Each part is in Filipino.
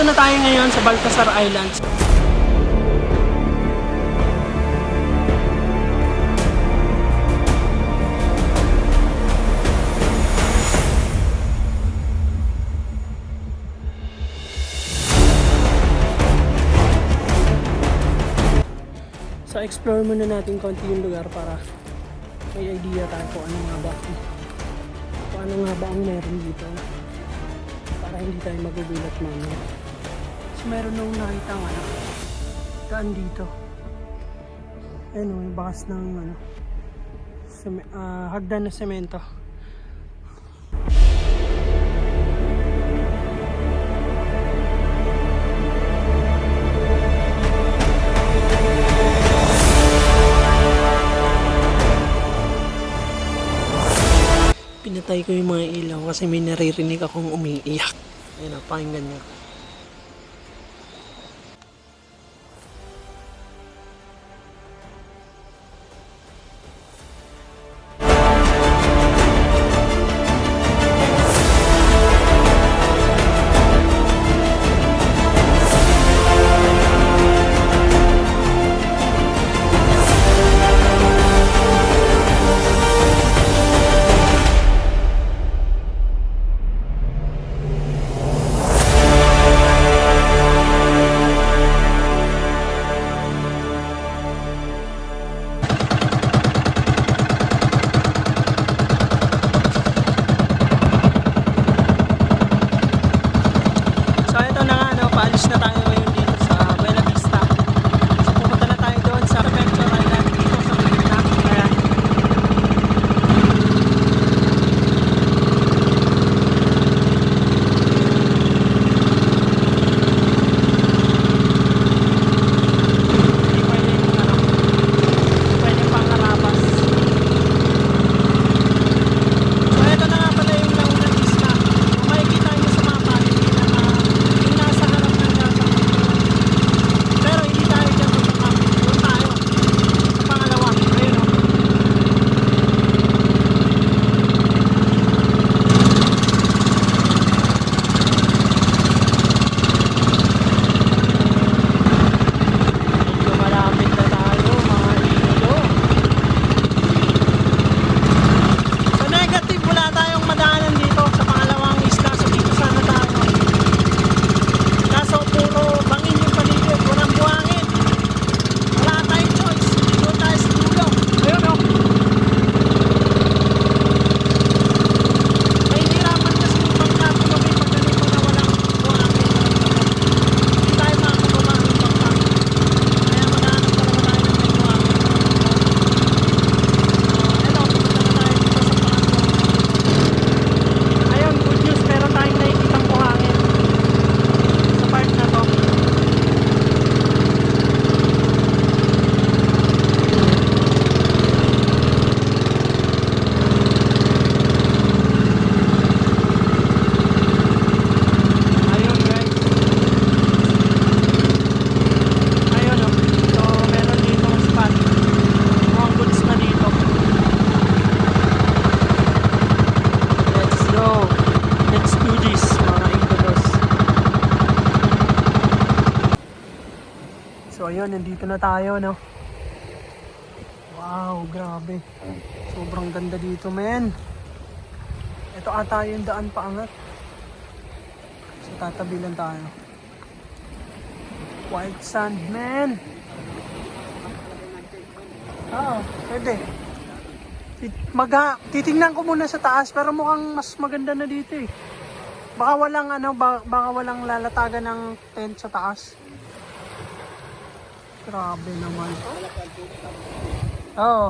nandito na tayo ngayon sa Baltasar Islands. So explore muna natin konti yung lugar para may idea tayo kung ano nga ba kung ano nga ba ang meron dito para hindi tayo magugulat mamaya. Meron nung nakita ng ano daan dito. Oh, may bakas ng ano seme- ah, hagdan na semento. Pinatay ko yung mga ilaw kasi may naririnig akong umiiyak. Ayun pakinggan niyo. Ayun, nandito na tayo, no? Wow, grabe. Sobrang ganda dito, men. Ito ata yung daan paangat. So tatabi lang tayo. White sand, man. Oo, pwede. Tit- Maga, titingnan ko muna sa taas pero mukhang mas maganda na dito eh. Baka walang ano, ba- baka walang lalatagan ng tent sa taas. Grabe naman. Oo.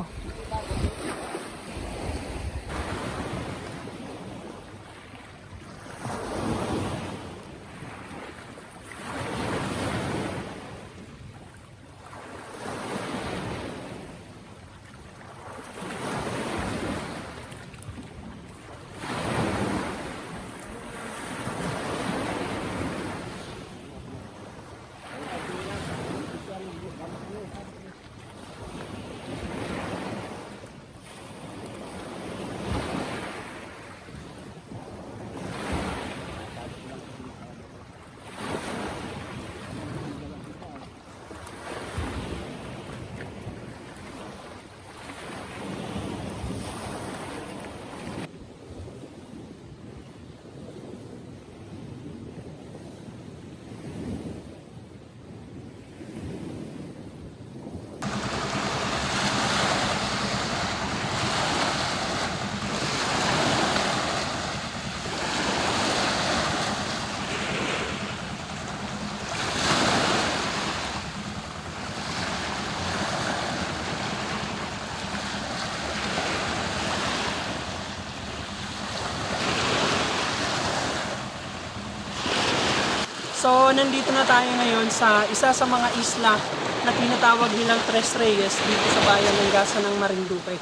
So, nandito na tayo ngayon sa isa sa mga isla na tinatawag nilang Tres Reyes dito sa bayan ng Gasa ng Marinduque.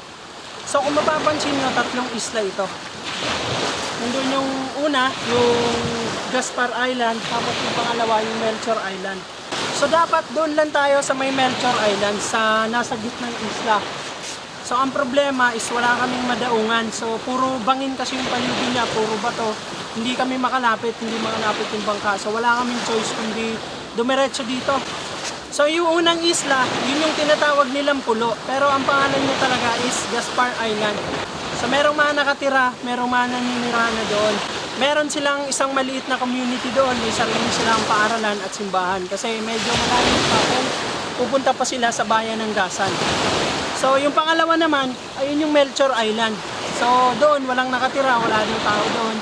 So, kung mapapansin nyo, tatlong isla ito. Nandun yung una, yung Gaspar Island, tapos yung pangalawa, yung Melchor Island. So, dapat doon lang tayo sa may Melchor Island, sa nasa gitnang isla. So ang problema is wala kaming madaungan. So puro bangin kasi yung paligid niya, puro bato. Hindi kami makalapit, hindi makalapit yung bangka. So wala kaming choice kundi dumiretso dito. So yung unang isla, yun yung tinatawag nilang pulo. Pero ang pangalan niya talaga is Gaspar Island. So merong mga nakatira, merong mga naninira na doon. Meron silang isang maliit na community doon, may sarili silang paaralan at simbahan. Kasi medyo malayo pa kung pupunta pa sila sa bayan ng Gasan. So, yung pangalawa naman, ayun yung Melchor Island. So, doon, walang nakatira, wala din tao doon.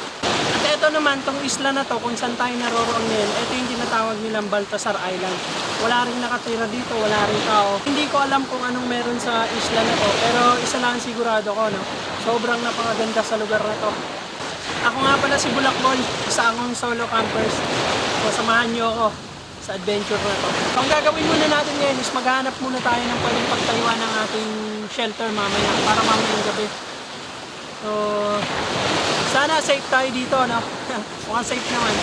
Ito naman, tong isla na to, kung saan tayo naroroon ngayon, ito yung tinatawag nilang Baltasar Island. Wala rin nakatira dito, wala rin tao. Hindi ko alam kung anong meron sa isla na to, pero isa lang ang sigurado ko, no? Sobrang napakaganda sa lugar na to. Ako nga pala si Bulakbol, isa akong solo campers. So, samahan niyo ako sa adventure na to. So, ang gagawin muna natin ngayon is maghanap muna tayo ng pwedeng pagtayuan ng ating shelter mamaya para mamayang gabi. So, sana safe tayo dito, no? Mukhang safe naman.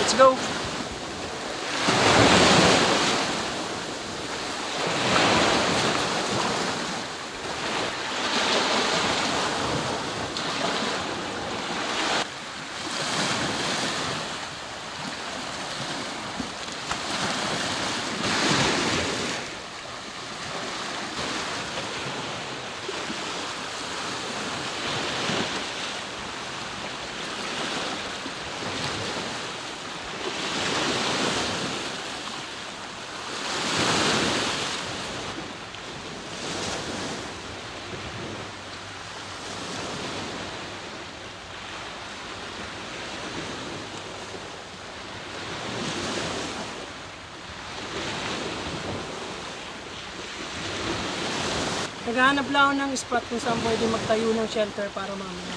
Let's go! Naghahanap lang ako ng spot kung saan pwede magtayo ng shelter para mamaya.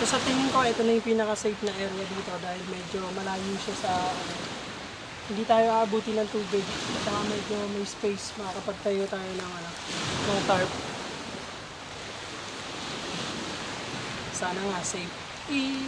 So sa tingin ko, ito na yung pinaka-safe na area dito dahil medyo malayo siya sa hindi tayo aabuti ng tubig. At saka medyo may space, makakapagtayo tayo ng, ano, ng tarp. Sana nga safe. Eh,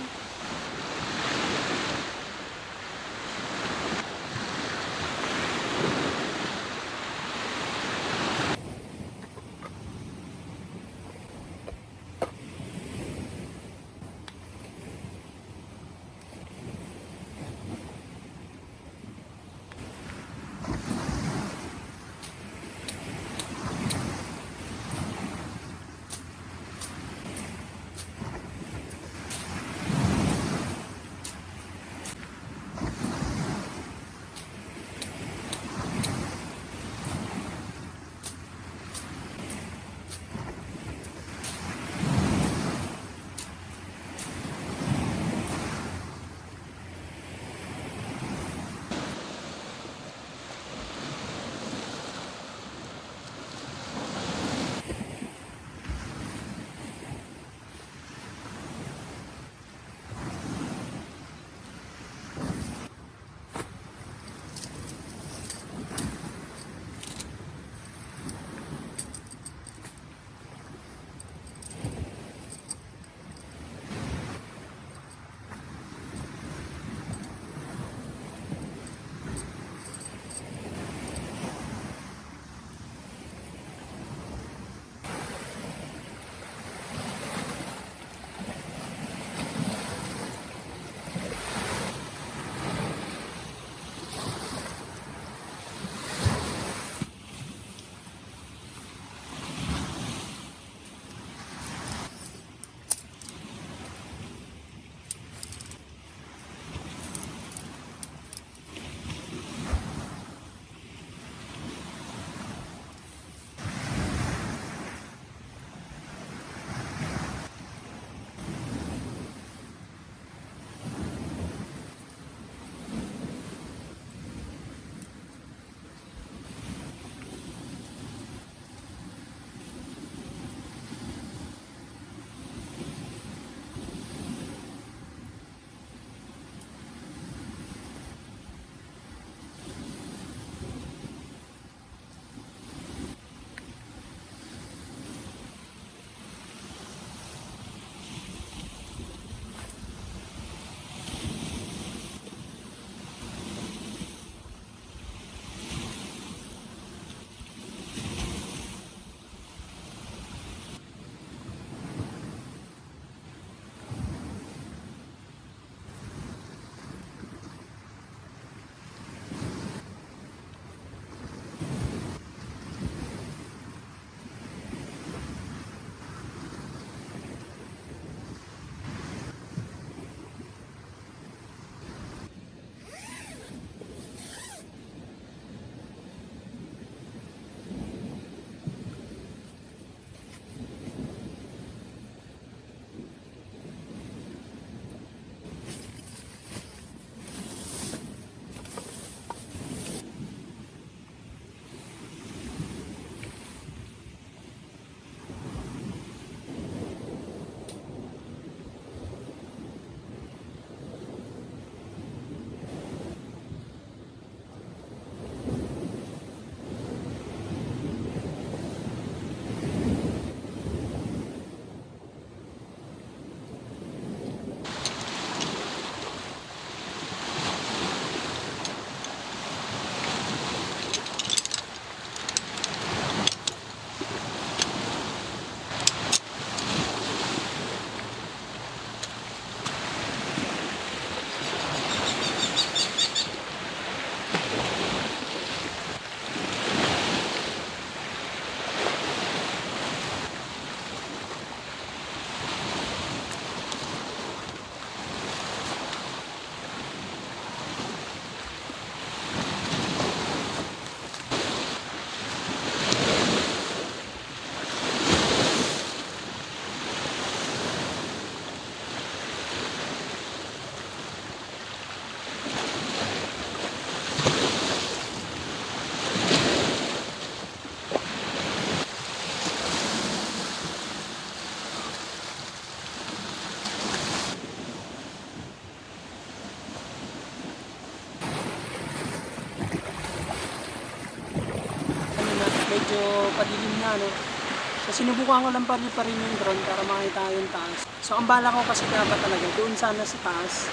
sinubukan ko lang pa rin, pa rin yung drone para makita yung taas. So, ang bala ko kasi dapat talaga, doon sana sa taas.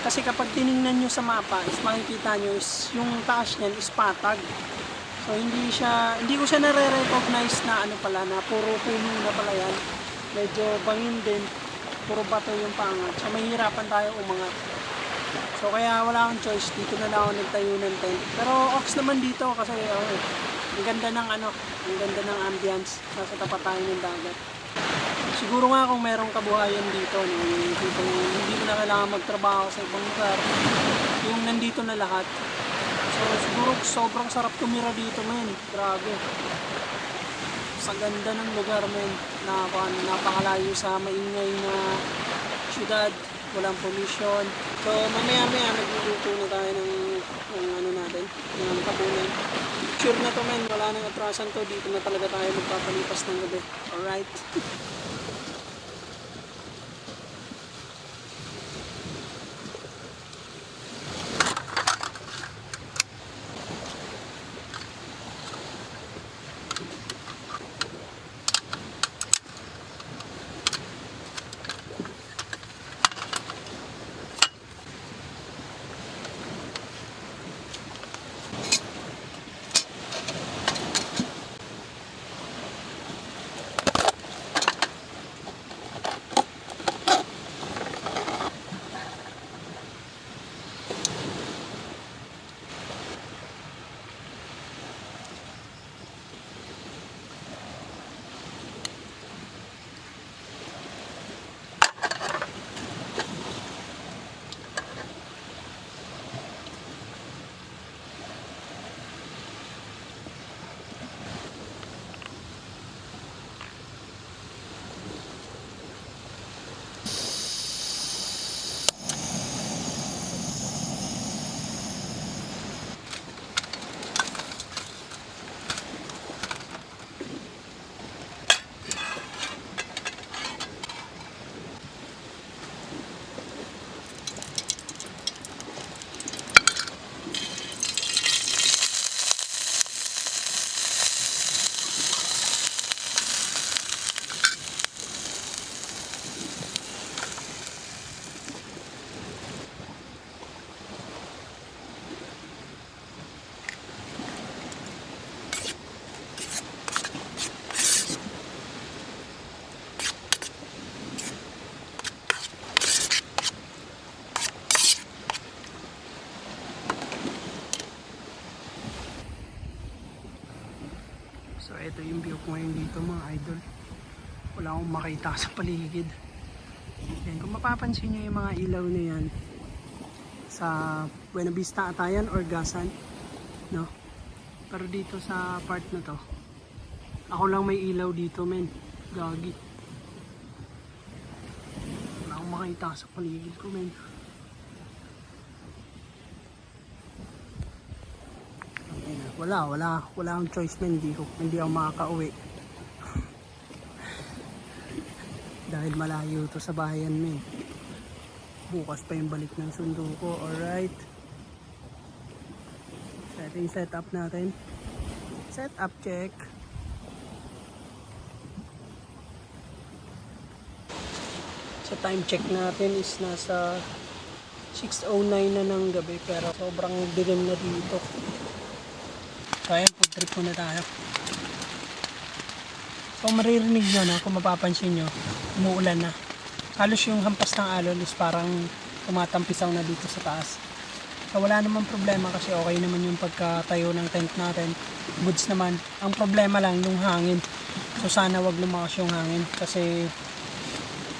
Kasi kapag tiningnan nyo sa mapa, is makikita nyo is yung taas niyan is patag. So, hindi siya, hindi ko siya nare-recognize na ano pala, na puro puno na pala yan. Medyo bangin din, puro bato yung pangat. So, mahirapan tayo umangat. So kaya wala akong choice, dito na lang ako nagtayo ng tent. Pero ox naman dito kasi okay, ang ganda ng ano, ang ganda ng ambience. Nasa tapat tayo ng dagat. Siguro nga kung merong kabuhayan dito, no, yung tipong hindi mo na kailangan magtrabaho sa ibang lugar, yung nandito na lahat. So siguro sobrang sarap tumira dito men, grabe. Sa ganda ng lugar men, Napaka, napakalayo sa maingay na syudad, walang pollution. So mamaya maya magluluto na tayo ng, ng ano natin, ng kapunan. Sure na to men, wala nang atrasan to, dito na talaga tayo magpapalipas ng gabi. Alright? idol. Wala akong makita sa paligid. Yan, kung mapapansin nyo yung mga ilaw na yan sa Buena Vista Atayan or Gasan, no? Pero dito sa part na to, ako lang may ilaw dito men. Gagi. Wala akong makita sa paligid ko men. Wala, wala, wala akong choice men. Hindi, hindi ako makakauwi. Dahil malayo to sa bayan men. Bukas pa yung balik ng sundo ko. Alright. Ito yung setup natin. Setup check. Sa time check natin is nasa 6.09 na ng gabi pero sobrang dilim na dito. So ayan, food trip muna tayo. So maririnig nyo no, kung mapapansin nyo, umuulan na. Halos yung hampas ng alon is parang tumatampisaw na dito sa taas. So wala namang problema kasi okay naman yung pagkatayo ng tent natin. Goods naman. Ang problema lang yung hangin. So sana wag lumakas yung hangin kasi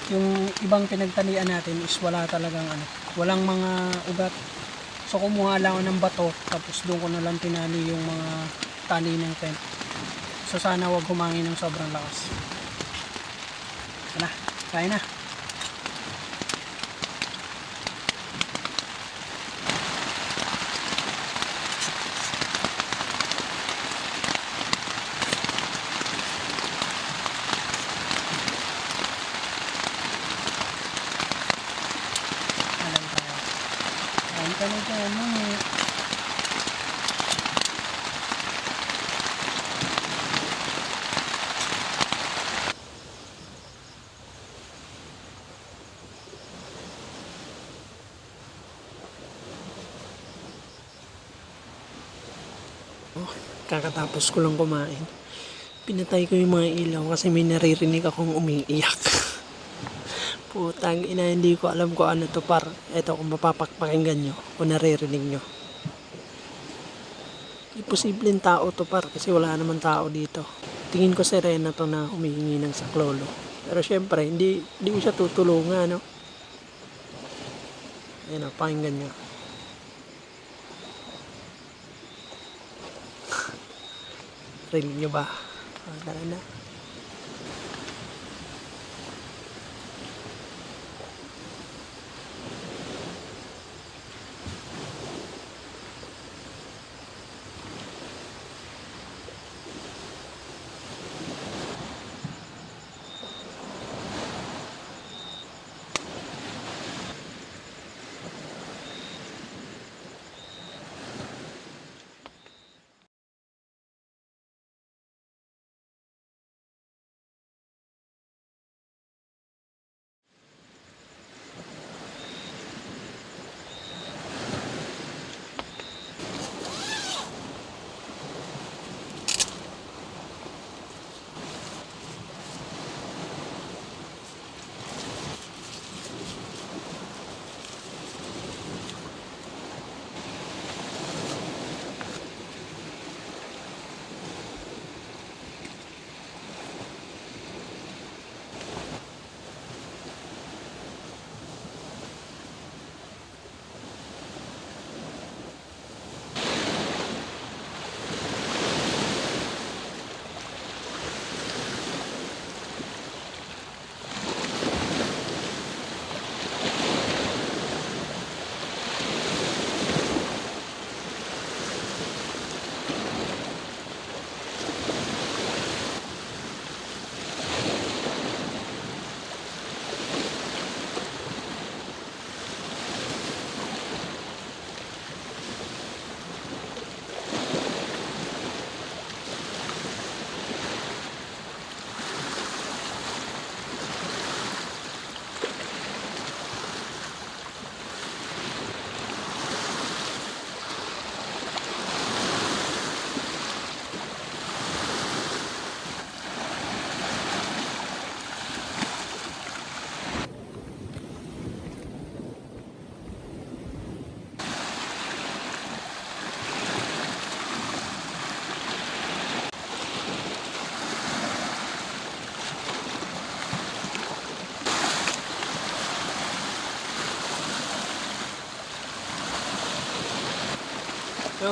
yung ibang pinagtanian natin is wala talagang ano, walang mga ugat. So kumuha lang ako ng bato tapos doon ko na lang tinali yung mga tali ng tent. So sana wag humangin ng sobrang lakas. Tara, kaya na. Alam tayo. Alam tayo dyan, mga Oh, kakatapos ko lang kumain. Pinatay ko yung mga ilaw kasi may naririnig akong umiiyak. Putang ina, hindi ko alam kung ano to par. Eto kung mapapakpakinggan nyo, kung naririnig nyo. Imposibleng tao to par kasi wala naman tao dito. Tingin ko serena to na humihingi ng saklolo. Pero syempre, hindi, hindi ko siya tutulungan, no? Ayan o, pakinggan nyo. Rinig nyo ba? Ah, tara na.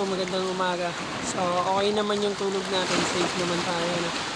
Magandang umaga. So, okay naman yung tulog natin. Safe naman tayo. No?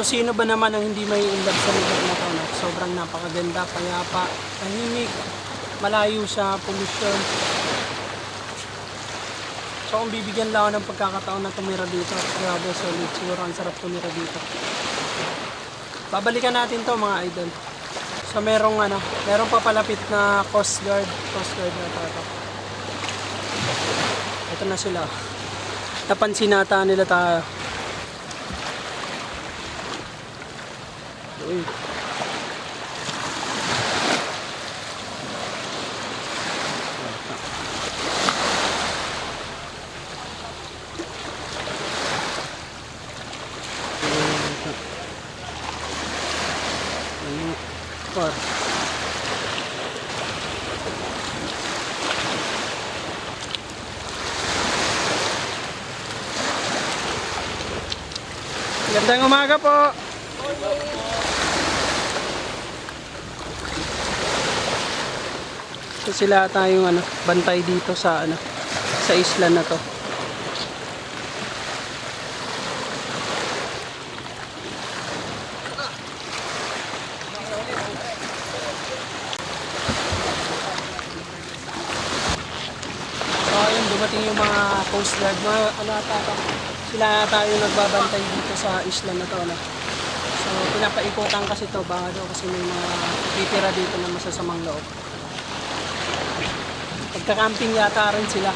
So, sino ba naman ang hindi may inlove sa lugar na to? Sobrang napakaganda, payapa, tahimik, malayo sa pollution. So, kung bibigyan lang ako ng pagkakataon na tumira dito, grabe, solid. Siguro ang sarap tumira dito. Babalikan natin to mga idol. So, merong ano, merong papalapit na Coast Guard. Coast Guard na ito. Ito na sila. Napansin nata nila tayo. Uy. Par. Gandang umaga po. So sila tayong ano, bantay dito sa ano, sa isla na to. So ayun, dumating yung mga coast guard, mga ano ata sila tayo nagbabantay dito sa isla na to. Ano. So pinapaikutan kasi to baka daw kasi may mga titira dito na masasamang loob. Pagka-camping yata rin sila.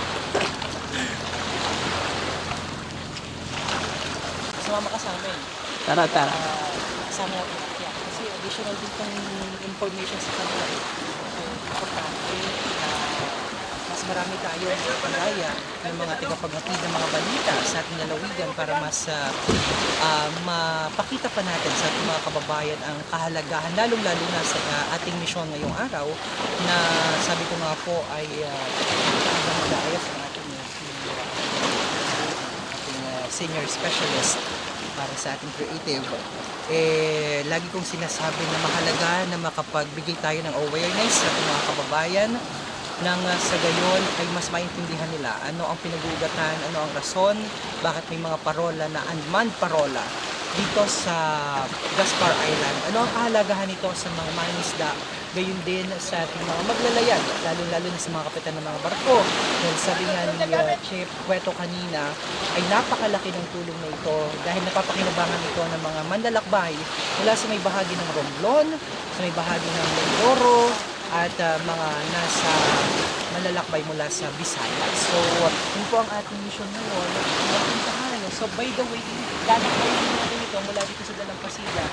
Sumama ka sa amin. Tara, tara. Ah, kasama kaya. Kasi additional din tong information sa kanila. So, importante marami tayo palaya ng mga tagapaghatid ng mga balita sa ating lalawigan para mas ah, ah, mapakita pa natin sa ating mga kababayan ang kahalagahan, lalong-lalo na sa ah, ating misyon ngayong araw na sabi ko nga po ay uh, mag-aayos ng ating uh, ating uh, senior specialist para sa ating creative, eh, lagi kong sinasabi na mahalaga na makapagbigay tayo ng awareness sa ating mga kababayan nang uh, sa gayon ay mas maintindihan nila ano ang pinag-uugatan, ano ang rason, bakit may mga parola na unmanned parola dito sa Gaspar Island. Ano ang kahalagahan nito sa mga mangisda, gayon din sa ating mga maglalayag, lalo-lalo na sa mga kapitan ng mga barko. Dahil sabi nga ni uh, Chief Cueto kanina, ay napakalaki ng tulong na ito dahil napapakinabangan ito ng mga manlalakbay mula sa may bahagi ng Romblon, sa may bahagi ng Mindoro, at uh, mga nasa malalakbay mula sa Visayas. So, yun po ang ating mission ngayon. So, by the way, lalakbayin natin ito mula dito sa Dalampasiga.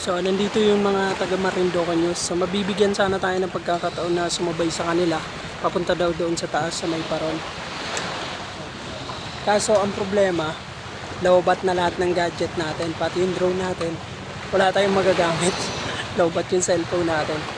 So, nandito yung mga taga Marinduque News. So, mabibigyan sana tayo ng pagkakataon na sumabay sa kanila. Papunta daw doon sa taas sa may paron. Kaso, ang problema, lowbat na lahat ng gadget natin, pati yung drone natin. Wala tayong magagamit. lowbat yung cellphone natin.